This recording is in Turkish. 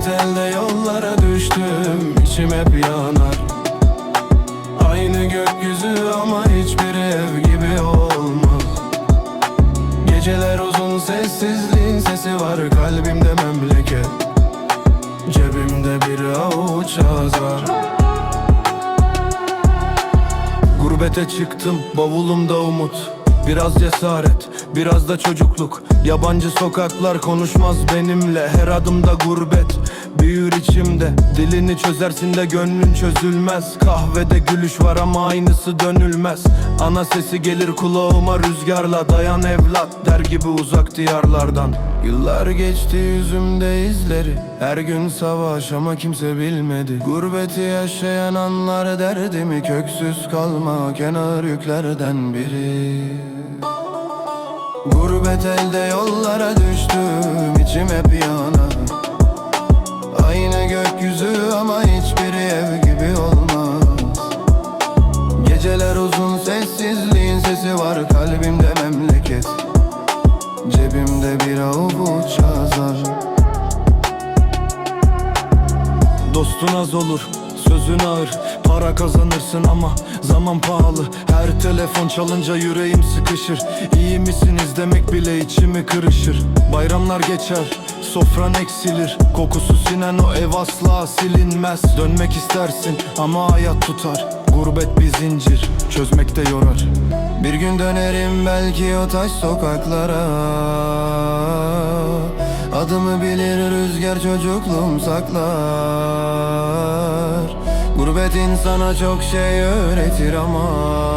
Ecelle yollara düştüm içim hep yanar. Aynı gökyüzü ama hiçbir ev gibi olmaz. Geceler uzun sessizliğin sesi var kalbimde memleket. Cebimde bir avuç azar. Gurbete çıktım bavulumda umut. Biraz cesaret, biraz da çocukluk. Yabancı sokaklar konuşmaz benimle Her adımda gurbet içimde. Dilini çözersin de gönlün çözülmez. Kahvede gülüş var ama aynısı dönülmez. Ana sesi gelir kulağıma rüzgarla Dayan evlat der gibi uzak diyarlardan. Yıllar geçti yüzümde izleri. Her gün savaş ama kimse bilmedi. Gurbeti yaşayan anlar derdimi Köksüz kalma. Kenar yüklerden biri. Gurbet elde yollara düştüm. İçim hep yana uzun sessizliğin sesi var kalbimde memleket. Cebimde bir avuç azar Dostun az olur, sözün ağır. Para kazanırsın ama zaman pahalı. Her telefon çalınca yüreğim sıkışır. İyi misiniz demek bile içimi kırışır. Bayramlar geçer, sofran eksilir. Kokusu sinen o ev asla silinmez. Dönmek istersin ama hayat tutar Gurbet bir zincir, çözmek de yorar. Bir gün dönerim belki o taş sokaklara. Adımı bilir rüzgar çocukluğum saklar. Gurbet insana çok şey öğretir ama